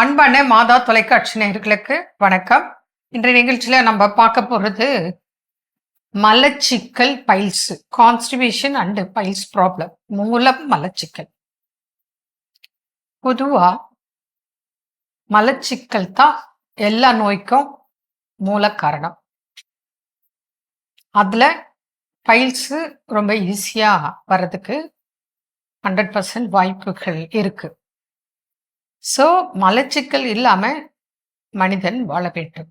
அன்பான மாதா தொலைக்காட்சி நேயர்களுக்கு வணக்கம். இன்றைய நிகழ்ச்சியில நம்ம பார்க்க போறது மலச்சிக்கல் piles constipation and piles problem மூலம் மலச்சிக்கல். பொதுவா மலச்சிக்கல் தான் எல்லா நோய்க்கும் மூல காரணம். அதில் பைல்ஸு ரொம்ப ஈஸியாக வர்றதுக்கு ஹண்ட்ரட் பர்சன்ட் வாய்ப்புகள் இருக்குது ஸோ மலச்சிக்கல் இல்லாமல் மனிதன் வாழ வேண்டும்.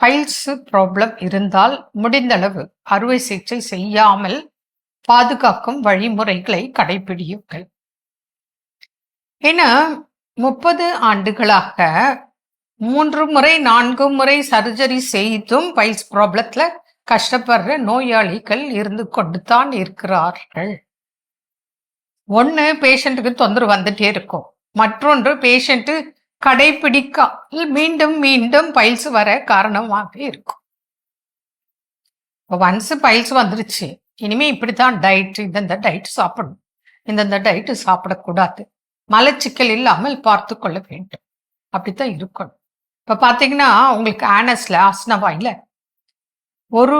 பைல்ஸ் ப்ராப்ளம் இருந்தால் முடிந்தளவு அறுவை சிகிச்சை செய்யாமல் பாதுகாக்கும் வழிமுறைகளை கடைபிடியுங்கள். ஏன்னா முப்பது ஆண்டுகளாக மூன்று முறை நான்கு முறை சர்ஜரி செய்தும் பைல்ஸ் ப்ராப்ளத்தில் கஷ்டப்படுற நோயாளிகள் இருந்து கொண்டு தான் இருக்கிறார்கள் ஒன்று பேஷண்ட்டுக்கு தொந்தரவு வந்துட்டே இருக்கும். மற்றொன்று பேஷண்ட்டு கடைபிடிக்காமல் மீண்டும் மீண்டும் பைல்ஸ் வர காரணமாக இருக்கும். இப்போ ஒன்ஸ் பைல்ஸ் வந்துருச்சு இனிமே இப்படித்தான் டயட் இந்தந்த டயட் சாப்பிடணும். இந்தந்த டயட்டு சாப்பிடக்கூடாது. மலச்சிக்கல் இல்லாமல் பார்த்து கொள்ள வேண்டும். அப்படித்தான் இருக்கணும். இப்போ பார்த்தீங்கன்னா உங்களுக்கு ஆனஸ்ல ஆஸ்னவாயில ஒரு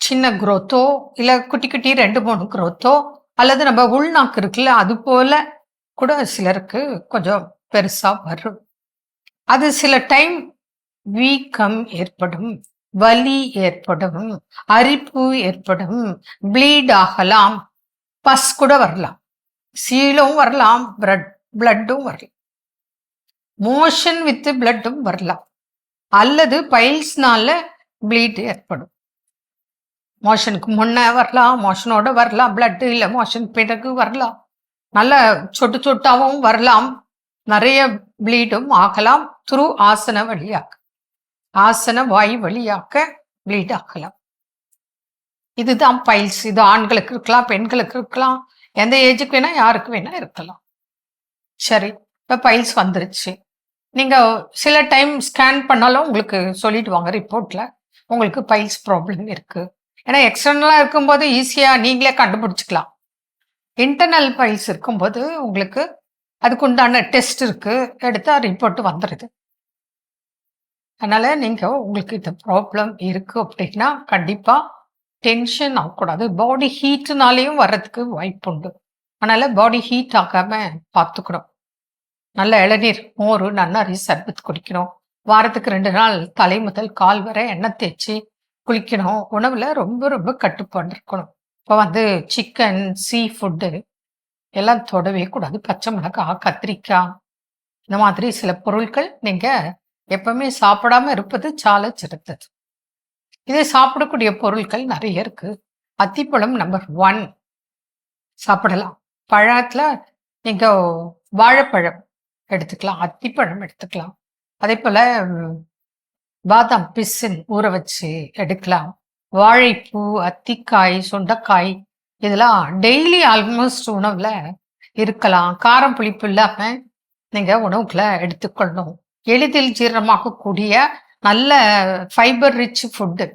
சின்ன குரோத்தோ இல்லை குட்டி குட்டி ரெண்டு மூணு குரோத்தோ அல்லது நம்ம உள்நாக்கு இருக்குல்ல அது போல கூட சிலருக்கு கொஞ்சம் பெருசாக வரும். அது சில டைம் வீக்கம் ஏற்படும் வலி ஏற்படும் அரிப்பு ஏற்படும் ப்ளீட் ஆகலாம் பஸ் கூட வரலாம் சீலும் வரலாம் பிளட் பிளட்டும் வரலாம். மோஷன் வித் பிளட்டும் வரலாம். அல்லது பைல்ஸ்னால ப்ளீட் ஏற்படும். மோஷனுக்கு முன்ன வரலாம் மோஷனோட வரலாம் பிளட்டு இல்லை மோஷன் பிறகு வரலாம். நல்ல சொட்டு சொட்டாவும் வரலாம். நிறைய ப்ளீடும் ஆகலாம். துரு ஆசன வழியாக ஆசன வாய் வழியாக ப்ளீட் ஆகலாம். இதுதான் பைல்ஸ் இது ஆண்களுக்கு இருக்கலாம் பெண்களுக்கு இருக்கலாம். எந்த ஏஜுக்கு வேணா யாருக்கு வேணா இருக்கலாம். சரி இப்போ பைல்ஸ் வந்துருச்சு. நீங்கள் சில டைம் ஸ்கேன் பண்ணாலும் உங்களுக்கு சொல்லிடுவாங்க ரிப்போர்ட்டில் உங்களுக்கு பைல்ஸ் ப்ராப்ளம் இருக்குது ஏன்னா எக்ஸ்டர்னலாக இருக்கும்போது ஈஸியாக நீங்களே கண்டுபிடிச்சிக்கலாம். இன்டர்னல் பைல்ஸ் இருக்கும்போது உங்களுக்கு அதுக்கு உண்டான டெஸ்ட் இருக்குது எடுத்தால் ரிப்போர்ட் வந்துடுது அதனால் நீங்கள் உங்களுக்கு இந்த ப்ராப்ளம் இருக்குது அப்படின்னா கண்டிப்பாக டென்ஷன் ஆகக்கூடாது. பாடி ஹீட்டுனாலேயும் வர்றதுக்கு வாய்ப்பு உண்டு. அதனால் பாடி ஹீட் ஆகாமல் பார்த்துக்கணும். நல்ல இளநீர் மோர் நன்னாரி சர்பத் குடிக்கணும். வாரத்துக்கு ரெண்டு நாள் தலை முதல் கால் வரை எண்ணெய் தேய்ச்சி குளிக்கணும். உணவில் ரொம்ப ரொம்ப கட்டுப்பாடு இருக்கணும். இப்போ வந்து சிக்கன் சீ ஃபுட்டு எல்லாம் தொடவே கூடாது. பச்சை மிளகாய் கத்திரிக்காய் இந்த மாதிரி சில பொருட்கள் நீங்கள் எப்பவுமே சாப்பிடாம இருப்பது சால சிறந்தது. இதே சாப்பிடக்கூடிய பொருட்கள் நிறைய இருக்கு. அத்திப்பழம் நம்பர் ஒன் சாப்பிடலாம். பழத்தில் நீங்கள் வாழைப்பழம் எடுத்துக்கலாம் அத்திப்பழம் எடுத்துக்கலாம். அதே போல் பாதாம் பிசின் ஊற வச்சு எடுக்கலாம். வாழைப்பூ அத்திக்காய் சுண்டைக்காய் இதெல்லாம் டெய்லி ஆல்மோஸ்ட் உணவுல இருக்கலாம். காரம் புளிப்பு இல்லாம நீங்க உணவுகளை எடுத்துக்கொள்ளணும். எளிதில் ஜீரணமாகக்கூடிய நல்ல ஃபைபர் ரிச் ஃபுட்டு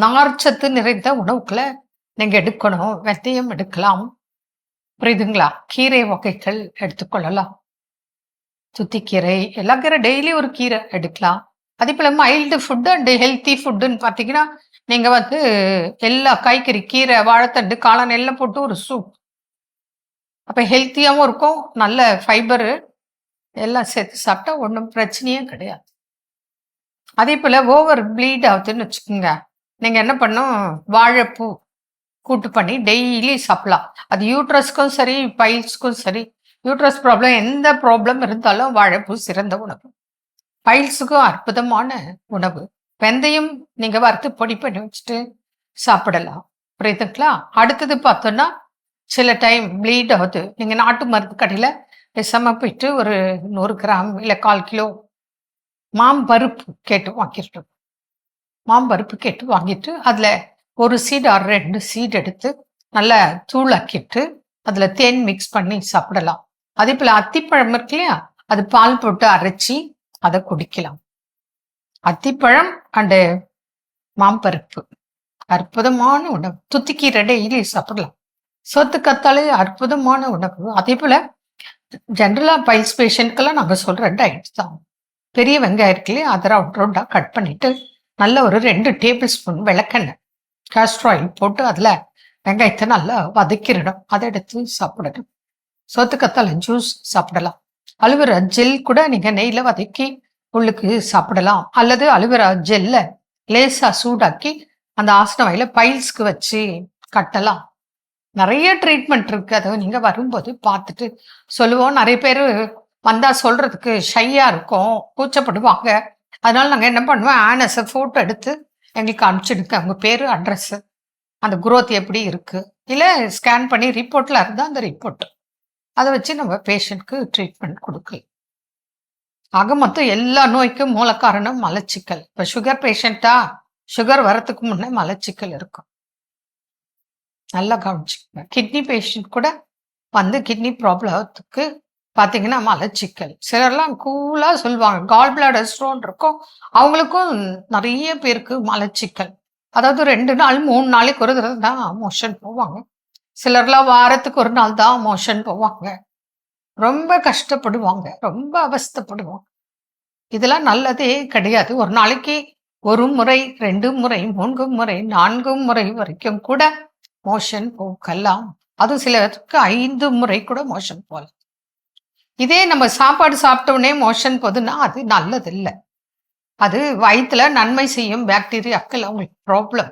நார்ச்சத்து நிறைந்த உணவுகளை நீங்க எடுக்கணும். வெந்தயம் எடுக்கலாம். புரியுதுங்களா? கீரை வகைகள் எடுத்துக்கொள்ளலாம். சுத்திக்கீரை எல்லா கீரை டெய்லி ஒரு கீரை எடுக்கலாம். அதே போல மைல்டு ஃபுட்டு அண்ட் ஹெல்த்தி ஃபுட்டுன்னு பார்த்தீங்கன்னா நீங்க வந்து எல்லா காய்கறி கீரை வாழைத்தண்டு காளான் எல்லாம் போட்டு ஒரு சூப் அப்ப ஹெல்த்தியாகவும் இருக்கும் நல்ல ஃபைபரு எல்லாம் சேர்த்து சாப்பிட்டா ஒன்றும் பிரச்சனையே கிடையாது. அதே போல் ஓவர் ப்ளீட் ஆகுதுன்னு வச்சுக்கோங்க. நீங்கள் என்ன பண்ணும் வாழைப்பூ கூட்டு பண்ணி டெய்லி சாப்பிடலாம். அது யூட்ரஸ்க்கும் சரி பைல்ஸ்க்கும் சரி யூட்ரஸ் ப்ராப்ளம் எந்த ப்ராப்ளம் இருந்தாலும் வாழைப்பூ சிறந்த உணவு. பைல்ஸுக்கும் அற்புதமான உணவு. வெந்தயம் நீங்க வறுத்து பொடி பண்ணி வச்சுட்டு சாப்பிடலாம். புரியுதுங்களா? அடுத்தது பார்த்தோன்னா சில டைம் ப்ளீட் ஆகுது. நீங்கள் நாட்டு மருந்து கடையில் பேசாம போயிட்டு ஒரு நூறு கிராம் இல்லை கால் கிலோ மாம்பருப்பு கேட்டு வாங்கிட்டு மாம்பருப்பு கேட்டு வாங்கிட்டு அதில் ஒரு சீடு ஆர் ரெண்டு சீடு எடுத்து நல்லா தூளாக்கிட்டு அதில் தேன் மிக்ஸ் பண்ணி சாப்பிடலாம். அதே போல் அத்திப்பழம் இருக்கு இல்லையா? அது பால் போட்டு அரைச்சி அதை குடிக்கலாம். அத்திப்பழம் அண்டு மாம்பருப்பு. அற்புதமான உணவு. துத்திக்கீரை டெய்லி சாப்பிடலாம். சோத்து கத்தாலே அற்புதமான உணவு. அதே போல ஜென்ரலாக பைல்ஸ் பேஷண்ட்க்கெல்லாம் நாங்கள் சொல்கிற டயட் தான். பெரிய வெங்காயம் இருக்குல்லையே அதை ரவுண்ட் ரவுண்டாக கட் பண்ணிட்டு நல்ல ஒரு ரெண்டு டேபிள் ஸ்பூன் விளக்கெண்ணெய் castor போட்டு அதில் வெங்காயத்தை நல்லா வதக்கிடணும். அதை எடுத்து சாப்பிடணும். சோத்துக்கத்தாழை ஜூஸ் சாப்பிடலாம். அலுவரா ஜெல் கூட நீங்கள் நெய்யில் வதக்கி உள்ளுக்கு சாப்பிடலாம். அல்லது அலுவரா ஜெல்ல லேசாக சூடாக்கி அந்த ஆசன வயல பைல்ஸ்க்கு வச்சு கட்டலாம். நிறைய ட்ரீட்மெண்ட் இருக்கு. அதை நீங்க வரும்போது பார்த்துட்டு சொல்லுவோம். நிறைய பேர் வந்தா சொல்றதுக்கு ஷையா இருக்கும். கூச்சப்படுவாங்க. அதனால நாங்க என்ன பண்ணுவோம்? ஆனஸை போட்டோ எடுத்து எங்களுக்கு அனுப்பிச்சிடுங்க அவங்க பேரு அட்ரஸ் அந்த குரோத் எப்படி இருக்கு? இல்ல ஸ்கேன் பண்ணி ரிப்போர்ட்ல இருந்தா அந்த ரிப்போர்ட் அதை வச்சு நம்ம பேஷண்ட்க்கு ட்ரீட்மெண்ட் கொடுக்கலாம். ஆக மொத்தம் எல்லா நோய்க்கும் மூல காரணம் மலச்சிக்கல். இப்ப சுகர் பேஷண்டா சுகர் வரத்துக்கு முன்னே மலச்சிக்கல் இருக்கும். நல்லா கவனிச்சுக்கோங்க. கிட்னி பேஷண்ட் கூட வந்து கிட்னி ப்ராப்ளத்துக்கு பார்த்தீங்கன்னா மலச்சிக்கல். சிலர்லாம் கூலாக சொல்லுவாங்க. கால் பிளாடர் ஸ்டோன் இருக்கும். அவங்களுக்கும் நிறைய பேருக்கு மலச்சிக்கல். அதாவது ரெண்டு நாள் மூணு நாளைக்கு ஒரு தடவை தான் மோஷன் போவாங்க. சிலர்லாம் வாரத்துக்கு ஒரு நாள் தான் மோஷன் போவாங்க. ரொம்ப கஷ்டப்படுவாங்க. ரொம்ப அவஸ்தைப்படுவாங்க. இதெல்லாம் நல்லதே கிடையாது. ஒரு நாளைக்கு ஒரு முறை ரெண்டு முறை மூன்று முறை நான்கு முறை வரைக்கும் கூட மோஷன் போகலாம். அது சிலருக்கு ஐந்து முறை கூட மோஷன் போகலாம். இதே நம்ம சாப்பாடு சாப்பிட்டோடனே மோஷன் போகுதுன்னா அது நல்லதில்லை. அது வயிற்றுல நன்மை செய்யும் பாக்டீரியாக்கள் அவங்களுக்கு ப்ராப்ளம்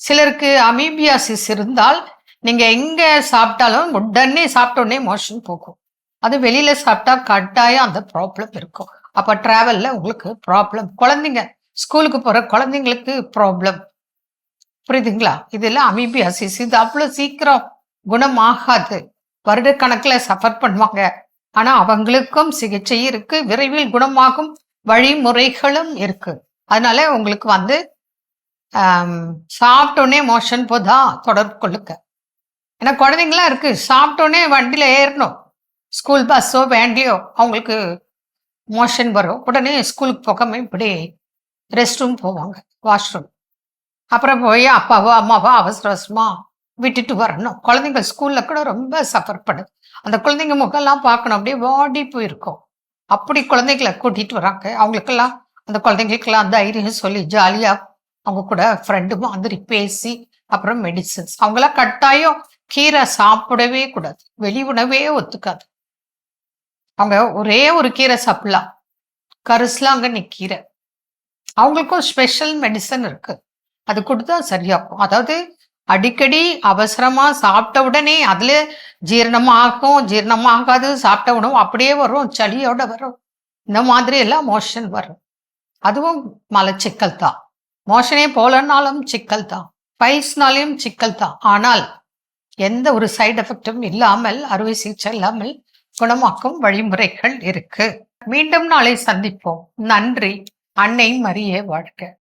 சிலருக்கு அமீபியாசிஸ் இருந்தால் நீங்கள் எங்கே சாப்பிட்டாலும் உடனே சாப்பிட்டோடனே மோஷன் போகும். அது வெளியில சாப்பிட்டா கட்டாயம் அந்த ப்ராப்ளம் இருக்கும். அப்ப டிராவல்ல உங்களுக்கு ப்ராப்ளம் குழந்தைங்க ஸ்கூலுக்கு போற குழந்தைங்களுக்கு ப்ராப்ளம் புரியுதுங்களா? இதெல்லாம் அமீபியாசிஸ் இது அவ்வளவு சீக்கிரம் குணமாகாது. வருடக்கணக்கில் சஃபர் பண்ணுவாங்க. ஆனா அவங்களுக்கும் சிகிச்சை இருக்கு விரைவில் குணமாகும் வழிமுறைகளும் இருக்கு. அதனால உங்களுக்கு வந்து சாப்பிட்டோன்னே மோஷன் போதா தொடர்பு கொள்ளுங்க. ஏன்னா குழந்தைங்களாம் இருக்கு சாப்பிட்டோன்னே வண்டியில ஏறணும். ஸ்கூல் பஸ்ஸோ வேண்டியோ அவங்களுக்கு மோஷன் வரும். உடனே ஸ்கூலுக்கு போகாம இப்படி ரெஸ்ட் ரூம் போவாங்க வாஷ்ரூம். அப்புறம் போய் அப்பாவோ அம்மாவோ அவசர அவசரமா விட்டுட்டு வரணும். குழந்தைங்க ஸ்கூல்ல கூட ரொம்ப சஃபர் பண்ணுது அந்த குழந்தைங்க முகம்லாம் பார்க்கணும். அப்படியே வாடி போயிருக்கும். அப்படி குழந்தைங்களை கூட்டிட்டு வராங்க. அவங்களுக்கெல்லாம் அந்த குழந்தைங்களுக்கெல்லாம் தைரியம் சொல்லி ஜாலியா அவங்க கூட ஃப்ரெண்டு மாதிரி பேசி அப்புறம் மெடிசன்ஸ் அவங்களாம் கட்டாயம் கீரை சாப்பிடவே கூடாது. வெளி உணவே ஒத்துக்காது. அவங்க ஒரே ஒரு கீரை சாப்பிடலாம். கரிசலாங்கண்ணி கீரை. அவங்களுக்கும் ஸ்பெஷல் மெடிசன் இருக்கு. அது கொடுத்தா சரியாகும். அதாவது அடிக்கடி அவசரமா சாப்பிட்ட உடனே அதுல ஜீரணமாகும் ஜீரணமாகாது சாப்பிட்ட உணவு அப்படியே வரும் சளியோட வரும். இந்த மாதிரி எல்லாம் மோஷன் வரும். அதுவும் மலச்சிக்கல் தான். மோஷனே போலனாலும் சிக்கல் தான். பைஸ்னாலையும் சிக்கல் தான். ஆனால் எந்த ஒரு சைடு எஃபெக்டும் இல்லாமல் அறுவை சிகிச்சை இல்லாமல் குணமாக்கும் வழிமுறைகள் இருக்கு. மீண்டும் நாளை சந்திப்போம். நன்றி. அன்னை மறிய வாழ்க.